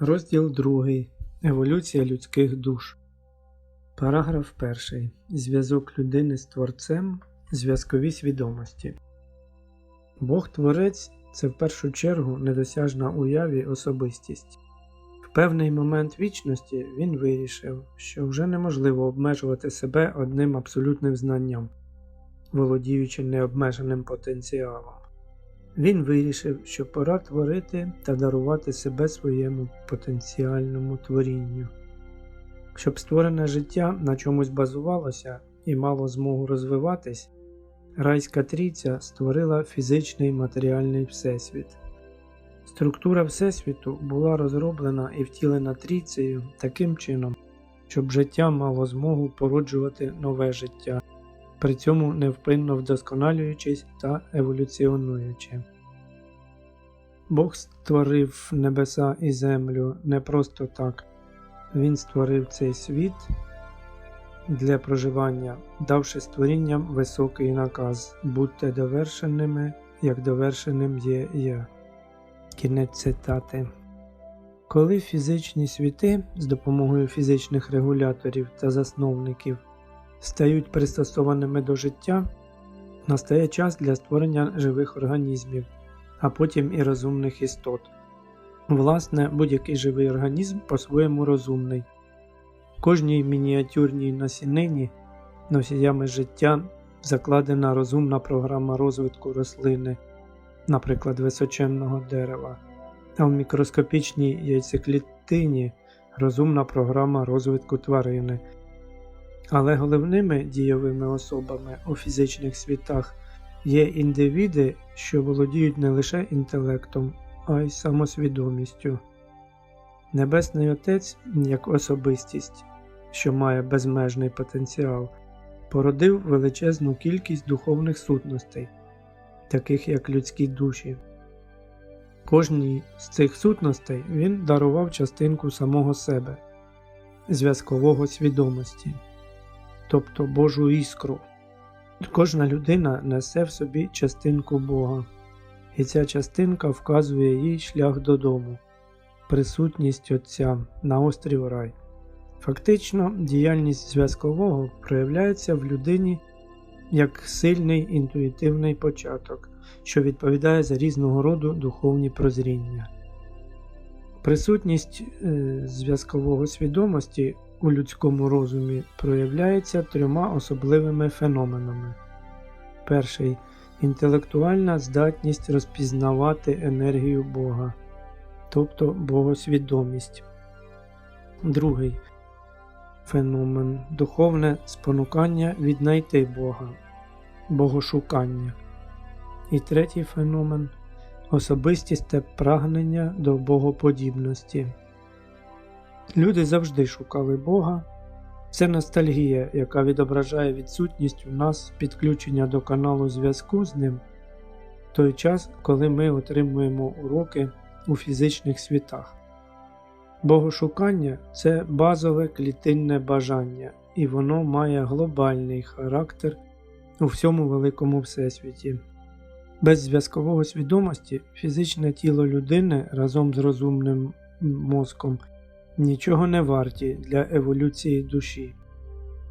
Розділ 2. Еволюція людських душ. Параграф 1. Зв'язок людини з Творцем. Зв'язкові свідомості. Бог Творець це в першу чергу недосяжна уяві особистість. В певний момент вічності він вирішив, що вже неможливо обмежувати себе одним абсолютним знанням, володіючи необмеженим потенціалом. Він вирішив, що пора творити та дарувати себе своєму потенціальному творінню. Щоб створене життя на чомусь базувалося і мало змогу розвиватись, райська трійця створила фізичний матеріальний всесвіт. Структура Всесвіту була розроблена і втілена трійцею таким чином, щоб життя мало змогу породжувати нове життя, при цьому невпинно вдосконалюючись та еволюціонуючи. Бог створив небеса і землю не просто так, Він створив цей світ для проживання, давши створінням високий наказ будьте довершеними, як довершеним є я. Кінець цитати. Коли фізичні світи з допомогою фізичних регуляторів та засновників стають пристосованими до життя, настає час для створення живих організмів, а потім і розумних істот. Власне, будь-який живий організм по-своєму розумний. Кожній мініатюрній насінині носіями життя закладена розумна програма розвитку рослини, наприклад, височенного дерева, а в мікроскопічній яйцеклітині розумна програма розвитку тварини. Але головними дійовими особами у фізичних світах є індивіди, що володіють не лише інтелектом, а й самосвідомістю. Небесний Отець, як особистість, що має безмежний потенціал, породив величезну кількість духовних сутностей, таких як людські душі. Кожній з цих сутностей він дарував частинку самого себе, зв'язкового свідомості, тобто Божу іскру. Кожна людина несе в собі частинку Бога, і ця частинка вказує їй шлях додому, присутність Отця на острів Рай. Фактично, діяльність зв'язкового проявляється в людині як сильний інтуїтивний початок, що відповідає за різного роду духовні прозріння. Присутність е, зв'язкового свідомості у людському розумі проявляється трьома особливими феноменами. Перший інтелектуальна здатність розпізнавати енергію Бога, тобто богосвідомість. Другий феномен духовне спонукання віднайти Бога, богошукання. І третій феномен особистісте прагнення до богоподібності. Люди завжди шукали Бога. Це ностальгія, яка відображає відсутність у нас підключення до каналу зв'язку з ним в той час, коли ми отримуємо уроки у фізичних світах. Богошукання це базове клітинне бажання, і воно має глобальний характер у всьому великому всесвіті. Без зв'язкового свідомості фізичне тіло людини разом з розумним мозком нічого не варті для еволюції душі.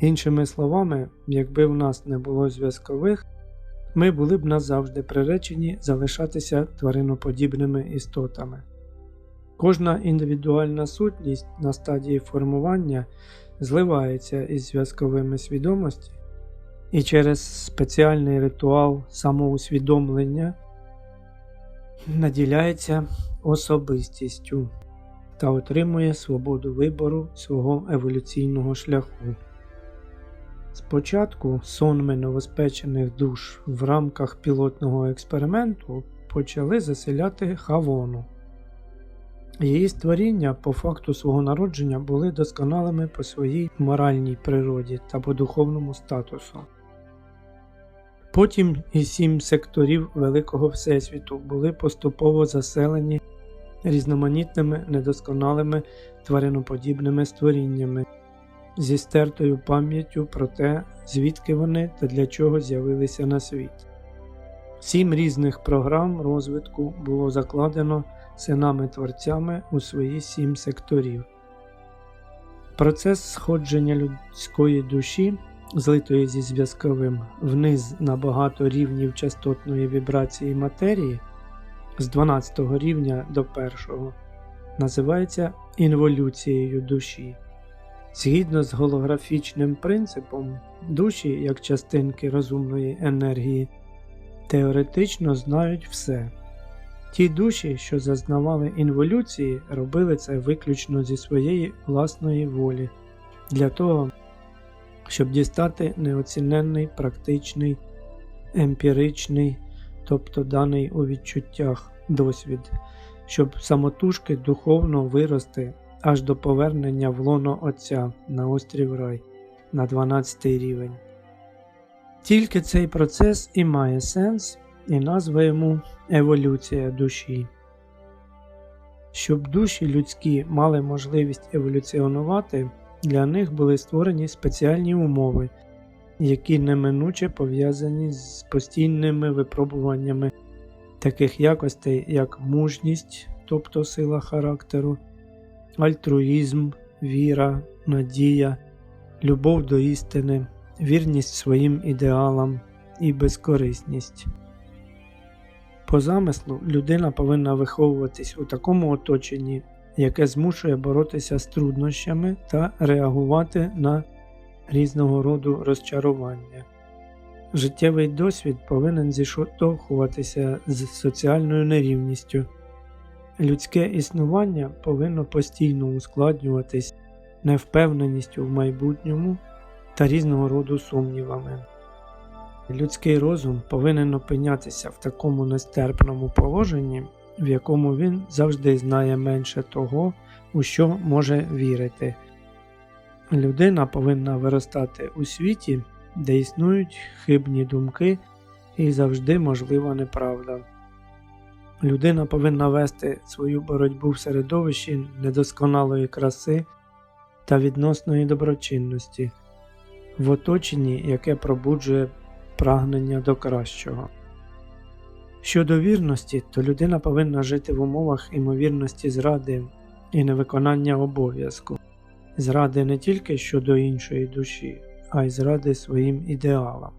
Іншими словами, якби в нас не було зв'язкових, ми були б назавжди приречені залишатися твариноподібними істотами. Кожна індивідуальна сутність на стадії формування зливається із зв'язковими свідомості і через спеціальний ритуал самоусвідомлення наділяється особистістю та отримує свободу вибору свого еволюційного шляху. Спочатку сонми новоспечених душ в рамках пілотного експерименту почали заселяти Хавону. Її створіння по факту свого народження були досконалими по своїй моральній природі та по духовному статусу. Потім і сім секторів Великого Всесвіту були поступово заселені різноманітними недосконалими твариноподібними створіннями зі стертою пам'яттю про те, звідки вони та для чого з'явилися на світ. Сім різних програм розвитку було закладено синами-творцями у свої сім секторів. Процес сходження людської душі, злитої зі зв'язковим, вниз на багато рівнів частотної вібрації матерії з 12 рівня до 1, називається інволюцією душі. Згідно з голографічним принципом, душі, як частинки розумної енергії, теоретично знають все. Ті душі, що зазнавали інволюції, робили це виключно зі своєї власної волі, для того, щоб дістати неоціненний практичний, емпіричний, тобто даний у відчуттях досвід, щоб самотужки духовно вирости аж до повернення в лоно Отця на острів Рай на 12 рівень. Тільки цей процес і має сенс, і назва йому еволюція душі. Щоб душі людські мали можливість еволюціонувати, для них були створені спеціальні умови, які неминуче пов'язані з постійними випробуваннями таких якостей, як мужність, тобто сила характеру, альтруїзм, віра, надія, любов до істини, вірність своїм ідеалам і безкорисність. По замислу, людина повинна виховуватись у такому оточенні, яке змушує боротися з труднощами та реагувати на різного роду розчарування. Життєвий досвід повинен зіштовхуватися з соціальною нерівністю. Людське існування повинно постійно ускладнюватись невпевненістю в майбутньому та різного роду сумнівами. Людський розум повинен опинятися в такому нестерпному положенні, в якому він завжди знає менше того, у що може вірити. Людина повинна виростати у світі, де існують хибні думки і завжди можлива неправда. Людина повинна вести свою боротьбу в середовищі недосконалої краси та відносної доброчинності, в оточенні, яке пробуджує прагнення до кращого. Щодо вірності, то людина повинна жити в умовах імовірності зради і невиконання обов'язку, зради не тільки щодо іншої душі, а й зради своїм ідеалам.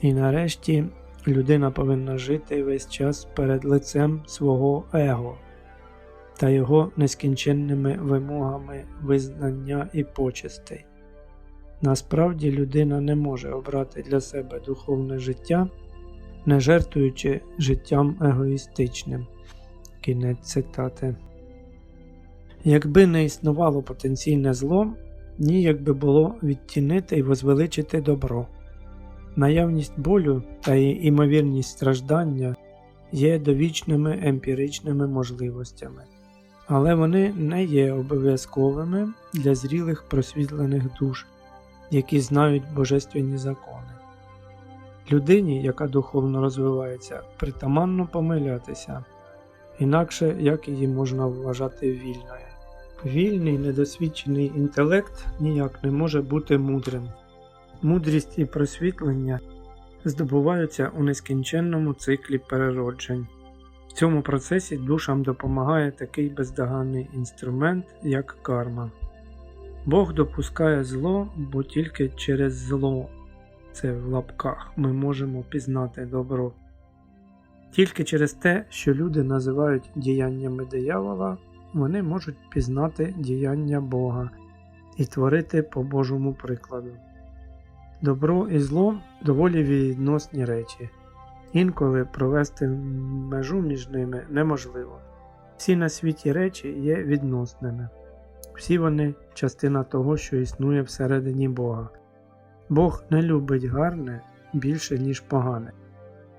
І нарешті людина повинна жити весь час перед лицем свого его та його нескінченними вимогами визнання і почестей. Насправді людина не може обрати для себе духовне життя, не жертвуючи життям егоїстичним. Кінець цитати. Якби не існувало потенційне зло, ніяк би було відтінити і возвеличити добро. Наявність болю та її імовірність страждання є довічними емпіричними можливостями, але вони не є обов'язковими для зрілих просвітлених душ які знають божественні закони. Людині, яка духовно розвивається, притаманно помилятися, інакше як її можна вважати вільною. Вільний недосвідчений інтелект ніяк не може бути мудрим. Мудрість і просвітлення здобуваються у нескінченному циклі перероджень. В цьому процесі душам допомагає такий бездоганний інструмент, як карма. Бог допускає зло, бо тільки через зло, це в лапках, ми можемо пізнати добро. Тільки через те, що люди називають діяннями диявола, вони можуть пізнати діяння Бога і творити по Божому прикладу. Добро і зло доволі відносні речі, інколи провести межу між ними неможливо. Всі на світі речі є відносними. Всі вони частина того, що існує всередині Бога. Бог не любить гарне більше, ніж погане.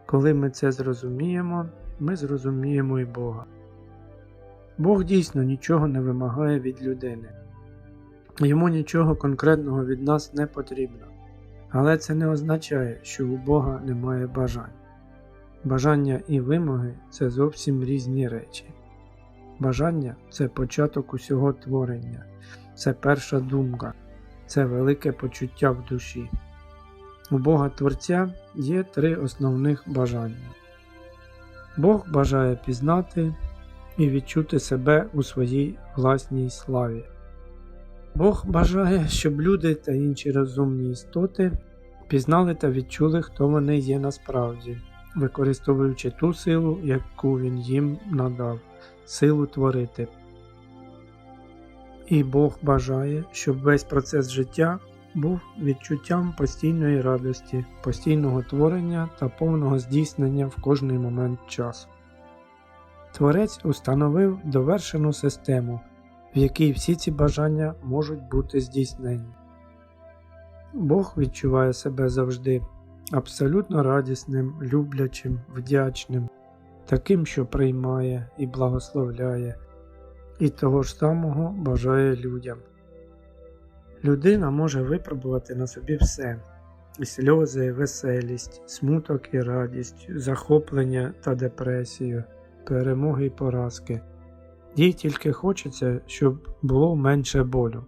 Коли ми це зрозуміємо, ми зрозуміємо і Бога. Бог дійсно нічого не вимагає від людини, йому нічого конкретного від нас не потрібно, але це не означає, що у Бога немає бажань. Бажання і вимоги це зовсім різні речі. Бажання це початок усього творення, це перша думка, це велике почуття в душі. У Бога Творця є три основних бажання. Бог бажає пізнати, і відчути себе у своїй власній славі. Бог бажає, щоб люди та інші розумні істоти пізнали та відчули, хто вони є насправді, використовуючи ту силу, яку він їм надав, силу творити. І Бог бажає, щоб весь процес життя був відчуттям постійної радості, постійного творення та повного здійснення в кожний момент часу. Творець установив довершену систему, в якій всі ці бажання можуть бути здійснені. Бог відчуває себе завжди абсолютно радісним, люблячим, вдячним, таким, що приймає і благословляє, і того ж самого бажає людям. Людина може випробувати на собі все і сльози, веселість, смуток і радість, захоплення та депресію, перемоги і поразки. Їй тільки хочеться, щоб було менше болю.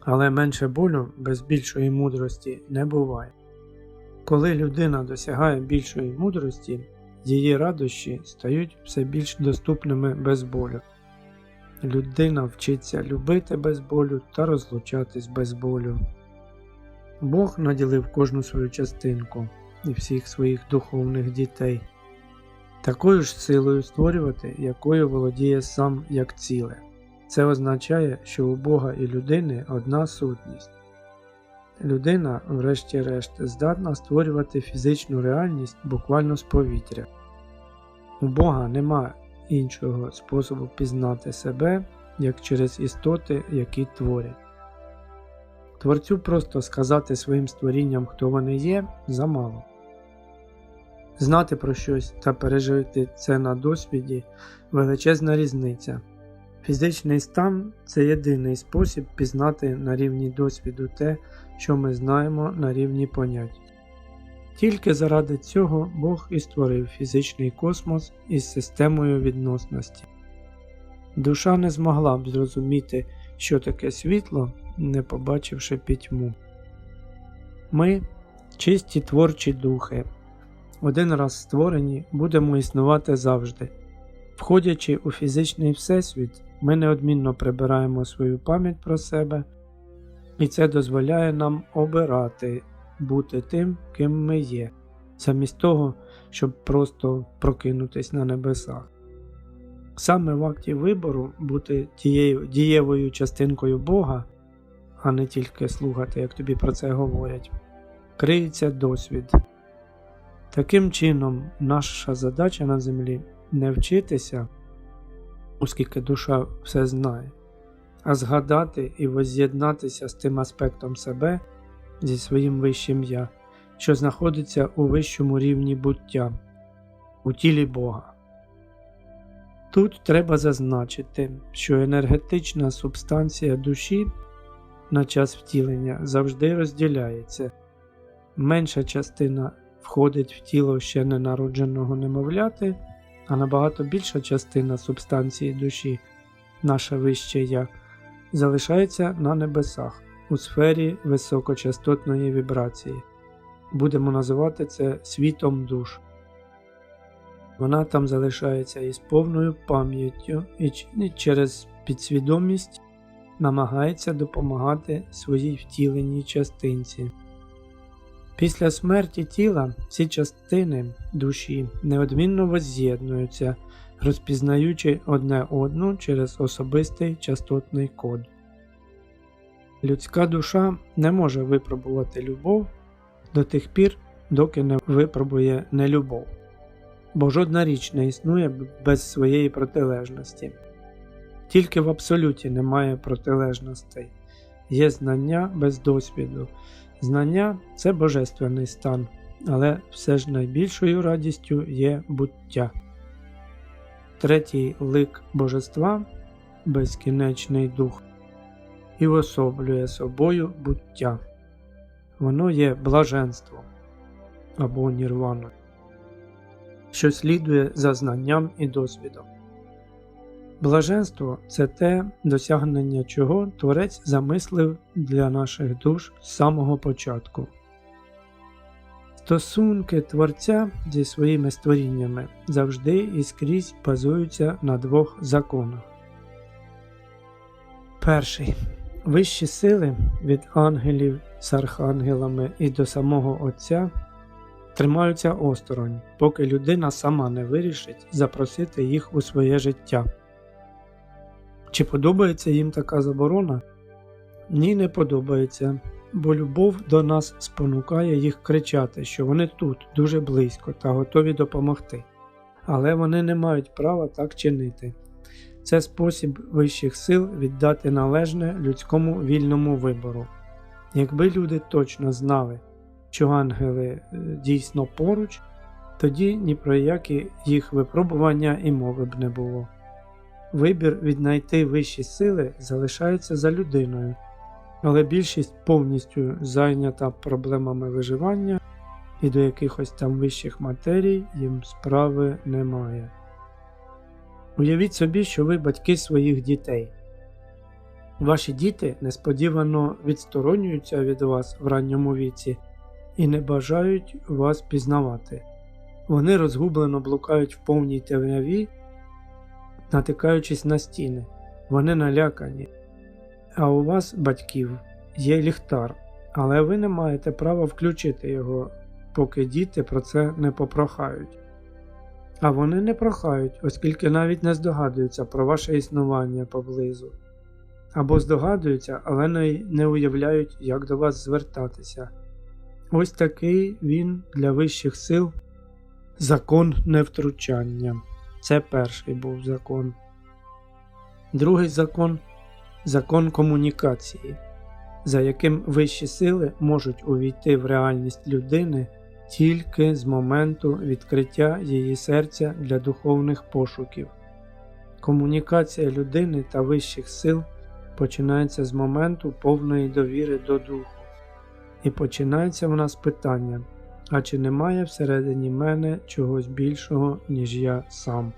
Але менше болю без більшої мудрості не буває. Коли людина досягає більшої мудрості, її радощі стають все більш доступними без болю. Людина вчиться любити без болю та розлучатись без болю. Бог наділив кожну свою частинку і всіх своїх духовних дітей, такою ж силою створювати, якою володіє сам як ціле. Це означає, що у Бога і людини одна сутність. Людина, врешті-решт, здатна створювати фізичну реальність буквально з повітря. У Бога нема іншого способу пізнати себе, як через істоти, які творять. Творцю просто сказати своїм створінням, хто вони є, замало. Знати про щось та пережити це на досвіді величезна різниця. Фізичний стан це єдиний спосіб пізнати на рівні досвіду те, що ми знаємо на рівні понять. Тільки заради цього Бог і створив фізичний космос із системою відносності. Душа не змогла б зрозуміти, що таке світло, не побачивши пітьму. Ми чисті творчі духи. Один раз створені, будемо існувати завжди. Входячи у фізичний всесвіт, ми неодмінно прибираємо свою пам'ять про себе, і це дозволяє нам обирати бути тим, ким ми є, замість того, щоб просто прокинутись на небесах. Саме в акті вибору бути тією дієвою частинкою Бога, а не тільки слухати, як тобі про це говорять, криється досвід. Таким чином, наша задача на землі не вчитися, оскільки душа все знає, а згадати і воз'єднатися з тим аспектом себе зі своїм вищим я, що знаходиться у вищому рівні буття, у тілі Бога. Тут треба зазначити, що енергетична субстанція душі на час втілення завжди розділяється, менша частина входить в тіло ще ненародженого немовляти, а набагато більша частина субстанції душі, наше вище я, залишається на небесах у сфері високочастотної вібрації. Будемо називати це світом душ. Вона там залишається із повною пам'яттю і через підсвідомість намагається допомагати своїй втіленій частинці. Після смерті тіла всі частини душі неодмінно возз'єднуються, розпізнаючи одне одну через особистий частотний код. Людська душа не може випробувати любов до тих пір, доки не випробує нелюбов, бо жодна річ не існує без своєї протилежності. Тільки в абсолюті немає протилежностей, є знання без досвіду. Знання це божественний стан, але все ж найбільшою радістю є буття. Третій лик божества безкінечний дух і особлює собою буття. Воно є блаженством або нірваною, що слідує за знанням і досвідом. Блаженство це те досягнення, чого Творець замислив для наших душ з самого початку. Стосунки творця зі своїми створіннями завжди і скрізь базуються на двох законах. Перший. Вищі сили від ангелів з архангелами і до самого Отця тримаються осторонь, поки людина сама не вирішить запросити їх у своє життя. Чи подобається їм така заборона? Ні, не подобається, бо любов до нас спонукає їх кричати, що вони тут дуже близько та готові допомогти. Але вони не мають права так чинити. Це спосіб вищих сил віддати належне людському вільному вибору. Якби люди точно знали, що ангели е, дійсно поруч, тоді ні про які їх випробування і мови б не було. Вибір віднайти вищі сили залишається за людиною, але більшість повністю зайнята проблемами виживання і до якихось там вищих матерій їм справи немає. Уявіть собі, що ви батьки своїх дітей. Ваші діти несподівано відсторонюються від вас в ранньому віці і не бажають вас пізнавати. Вони розгублено блукають в повній темряві, натикаючись на стіни. Вони налякані. А у вас, батьків, є ліхтар, але ви не маєте права включити його, поки діти про це не попрохають. А вони не прохають, оскільки навіть не здогадуються про ваше існування поблизу. Або здогадуються, але не, уявляють, як до вас звертатися. Ось такий він для вищих сил закон невтручання. Це перший був закон. Другий закон закон комунікації, за яким вищі сили можуть увійти в реальність людини тільки з моменту відкриття її серця для духовних пошуків. Комунікація людини та вищих сил починається з моменту повної довіри до духу. І починається вона з питання, а чи немає всередині мене чогось більшого, ніж я сам.